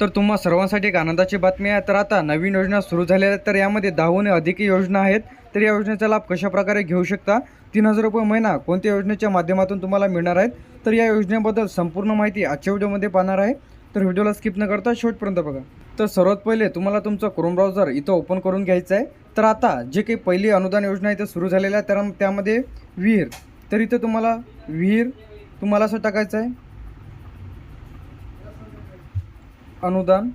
तर तुम्हा सर्वांसाठी एक आनंदाची बातमी आहे. तर आता नवीन योजना सुरू झालेल्या आहेत. तर यामध्ये दहाहून अधिक योजना आहेत. तर या योजनेचा लाभ कशाप्रकारे घेऊ शकता? तीन हजार रुपये महिना कोणत्या योजनेच्या माध्यमातून तुम्हाला मिळणार आहेत? तर या योजनेबद्दल संपूर्ण माहिती आजच्या व्हिडिओमध्ये पाहणार आहे. तर व्हिडिओला स्किप न करता शेवटपर्यंत बघा. तर सर्वात पहिले तुम्हाला तुमचं क्रोम ब्राउझर इथं ओपन करून घ्यायचं आहे तर आता जे काही पहिली अनुदान योजना इथं सुरू झालेल्या आहे तर त्यामध्ये विहीर. तर इथं तुम्हाला विहीर तुम्हाला असं टाकायचं आहे. अनुदान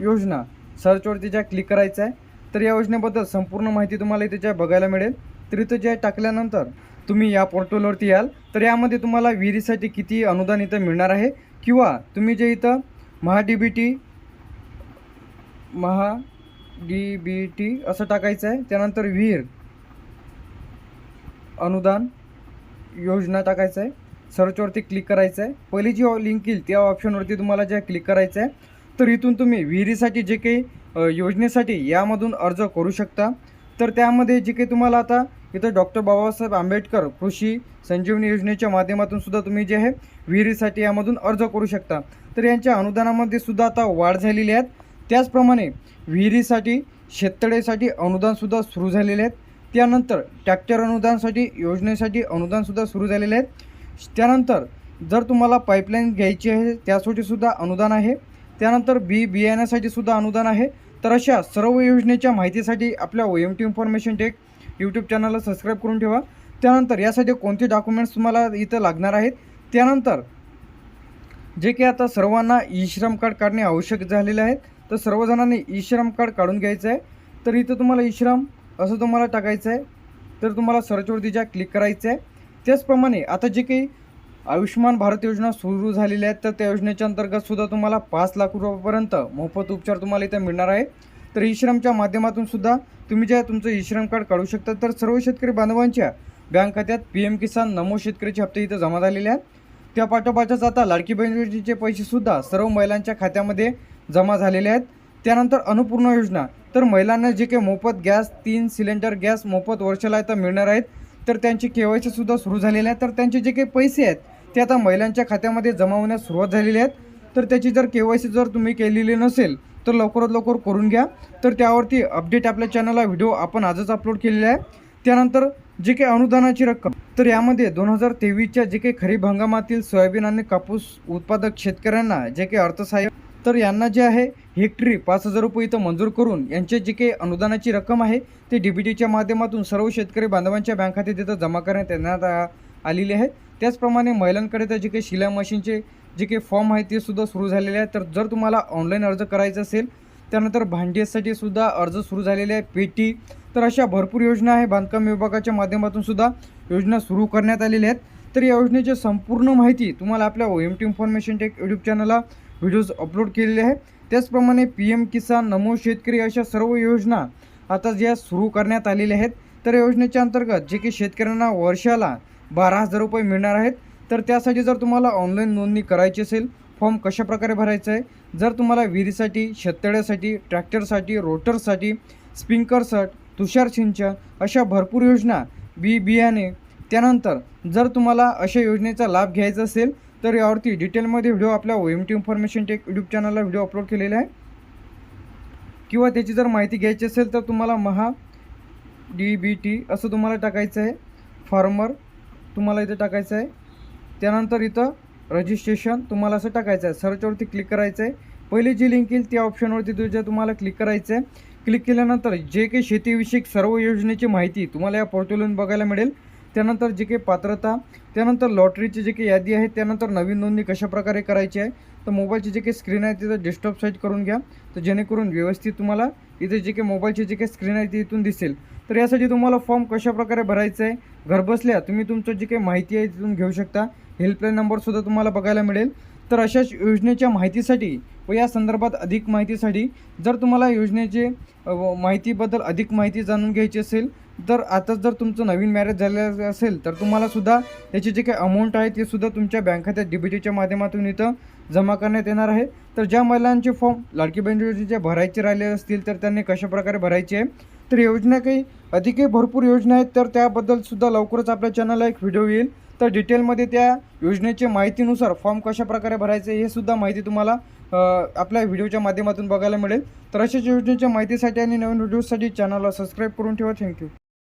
योजना. सर्चवरती ज्या क्लिक करायचं आहे तर या योजनेबद्दल संपूर्ण माहिती तुम्हाला इथे ज्या बघायला मिळेल. तर इथं ज्या टाकल्यानंतर तुम्ही या पोर्टलवरती याल. तर यामध्ये तुम्हाला विहिरीसाठी किती अनुदान इथं मिळणार आहे? किंवा तुम्ही जे इथं Maha D B T Maha D B T असं टाकायचं आहे त्यानंतर विहीर अनुदान योजना टाकायचं आहे. सर्चवरती क्लिक करायचं आहे. पहिली जी लिंक येईल त्या ऑप्शनवरती तुम्हाला ज्या क्लिक करायचं आहे तर इथून तुम्ही विहिरीसाठी जे काही योजनेसाठी यामधून अर्ज करू शकता. तर त्यामध्ये जे काही तुम्हाला आता इथं डॉक्टर बाबासाहेब आंबेडकर कृषी संजीवनी योजनेच्या माध्यमातून सुद्धा तुम्ही जे आहे विहिरीसाठी यामधून अर्ज करू शकता. तर यांच्या अनुदानामध्ये सुद्धा आता वाढ झालेली आहे. त्याचप्रमाणे विहिरीसाठी शेततळेसाठी अनुदानसुद्धा सुरू झालेले आहेत. त्यानंतर ट्रॅक्टर अनुदानसाठी योजनेसाठी अनुदानसुद्धा सुरू झालेले आहेत. त्यानंतर जर तुम्हाला पाईपलाईन घ्यायची आहे त्यासाठी सुद्धा अनुदान आहे. त्यानंतर बी बियाण्यासाठी सुद्धा अनुदान आहे. तर अशा सर्व योजनेच्या माहितीसाठी आपल्या O M T information tech YouTube चॅनलला सबस्क्राईब करून ठेवा. त्यानंतर यासाठी कोणते डॉक्युमेंट्स तुम्हाला इथं लागणार आहेत? त्यानंतर जे की आता सर्वांना ई श्रम कार्ड काढणे आवश्यक झालेले आहे तर सर्वजणांनी ई श्रम कार्ड काढून घ्यायचं आहे. तर इथं तुम्हाला ई श्रम असं तुम्हाला टाकायचं आहे. तर तुम्हाला सर्चवरती ज्या क्लिक करायचं आहे. त्याचप्रमाणे आता जे काही आयुष्यमान भारत योजना सुरू झालेल्या आहेत तर त्या योजनेच्या अंतर्गत सुद्धा तुम्हाला पाच लाख रुपयापर्यंत मोफत उपचार तुम्हाला इथं मिळणार आहे. तर ई श्रमच्या माध्यमातून सुद्धा तुम्ही जे तुमचं ई श्रम कार्ड काढू शकता तर सर्व शेतकरी बांधवांच्या बँक खात्यात पी एम किसान नमो शेतकरीचे हप्ते इथं जमा झालेले आहेत. त्या पाठोपाठच आता लाडकी बहीण योजनेचे पैसेसुद्धा सर्व महिलांच्या खात्यामध्ये जमा झालेले आहेत. त्यानंतर अनुपूर्ण योजना तर महिलांना जे काही मोफत गॅस तीन सिलेंडर गॅस मोफत वर्षाला इथं मिळणार आहेत. तर त्यांची के वाय सीसुद्धा सुरू झालेली आहे तर त्यांचे जे काही पैसे आहेत ते आता महिलांच्या खात्यामध्ये जमा होण्यास सुरुवात झालेली आहेत. तर त्याची जर के वाय सी जर तुम्ही केलेली नसेल तर लवकरात लवकर करून घ्या. तर त्यावरती अपडेट आपल्या चॅनलला व्हिडिओ आपण आजच अपलोड केलेला आहे. त्यानंतर जे काही अनुदानाची रक्कम तर यामध्ये दोन हजार तेवीसच्या जे काही खरीप हंगामातील सोयाबीन आणि कापूस उत्पादक शेतकऱ्यांना जे काही अर्थसहाय्य तर यांना जे आहे हेक्टरी पाच हजार रुपये इथं मंजूर करून यांचे जे काही अनुदानाची रक्कम आहे ते डी बी टीच्या माध्यमातून सर्व शेतकरी बांधवांच्या बँक खात्यात इथं जमा करण्यात येण्यात आ- आहेत आहे. त्याचप्रमाणे महिलांकडे तर जे काही शिलाई मशीनचे जे काही फॉर्म आहे ते सुद्धा सुरू झालेले आहेत. तर जर तुम्हाला ऑनलाईन अर्ज करायचा असेल त्यानंतर भांडीसाठी सुद्धा अर्ज सुरू झालेले आहे पेटी तर अशा भरपूर योजना आहे. बांधकाम विभागाच्या माध्यमातून सुद्धा योजना सुरू करण्यात आलेल्या आहेत. तर या योजनेची संपूर्ण माहिती तुम्हाला आपल्या O M T information tech YouTube चॅनलला व्हिडिओज अपलोड केलेले आहे त्याचप्रमाणे पी एम किसान नमो शेतकरी अशा सर्व योजना आता ज्या सुरू करण्यात आलेल्या आहेत. तर योजनेच्या अंतर्गत जे की शेतकऱ्यांना वर्षाला बारा हजार रुपये मिळणार आहेत. तर त्यासाठी जर तुम्हाला ऑनलाईन नोंदणी करायची असेल फॉर्म कशा प्रकारे भरायचा आहे? जर तुम्हाला विहिरीसाठी शेततळ्यासाठी ट्रॅक्टरसाठी रोटरसाठी स्प्रिंकरसट तुषार सिंचन अशा भरपूर योजना बी बियाणे त्यानंतर जर तुम्हाला अशा योजनेचा लाभ घ्यायचा असेल तर यावरती डिटेलमध्ये व्हिडिओ आपल्या O M T information tech YouTube चॅनलला व्हिडिओ अपलोड केलेला आहे. किंवा त्याची जर माहिती घ्यायची असेल तर तुम्हाला महा डी बी टी असं तुम्हाला टाकायचं आहे. फार्मर तुम्हाला इथं टाकायचं आहे. त्यानंतर इथं रजिस्ट्रेशन तुम्हाला असं टाकायचं आहे. सर्चवरती क्लिक करायचं आहे. पहिली जी लिंक येईल त्या ऑप्शनवरती तुझ्या तुम्हाला क्लिक करायचं आहे क्लिक केल्यानंतर जे काही शेतीविषयक सर्व योजनेची माहिती तुम्हाला या पोर्टलवरून बघायला मिळेल. त्यानंतर जे काही पात्रता त्यानंतर लॉटरीची जे काही यादी आहे त्यानंतर नवीन नोंदणी कशा प्रकारे करायची आहे तर मोबाईलची जे काही स्क्रीन आहे तिथं डेस्कटॉप साईज करून घ्या. तर जेणेकरून व्यवस्थित तुम्हाला इथे जे काही मोबाईलची जे काही स्क्रीन आहे ती इथून दिसेल. तर यासाठी तुम्हाला फॉर्म कशा प्रकारे आहे घरबसल्या तुम्ही तुमचं जी काही माहिती आहे तिथून घेऊ शकता. हेल्पलाईन नंबरसुद्धा तुम्हाला बघायला मिळेल. तर अशाच योजनेच्या माहितीसाठी व या संदर्भात अधिक माहितीसाठी जर तुम्हाला योजनेचे व माहितीबद्दल अधिक माहिती जाणून घ्यायची असेल तर आताच जर तुमचं नवीन मॅरेज झालेलं असेल तर तुम्हाला सुद्धा त्याची जे काही अमाऊंट आहे ते सुद्धा तुमच्या बँक खात्यात डी बी टीच्या माध्यमातून इथं जमा करण्यात येणार आहे. तर ज्या महिलांचे फॉर्म लाडकी बहीण योजनेचे भरायचे राहिले असतील तर त्यांनी कशा प्रकारे भरायचे आहे? तर योजना काही अधिकही भरपूर योजना आहेत तर त्याबद्दल सुद्धा लवकरच आपल्या चॅनलला एक व्हिडिओ येईल. तर डिटेलमध्ये त्या योजनेच्या माहितीनुसार फॉर्म कशा प्रकारे भरायचे हे सुद्धा माहिती तुम्हाला आपल्या व्हिडिओच्या माध्यमातून बघायला मिळेल. तर अशाच योजनेच्या माहितीसाठी आणि नवीन व्हिडिओसाठी चॅनलला सबस्क्राईब करून ठेवा. थँक्यू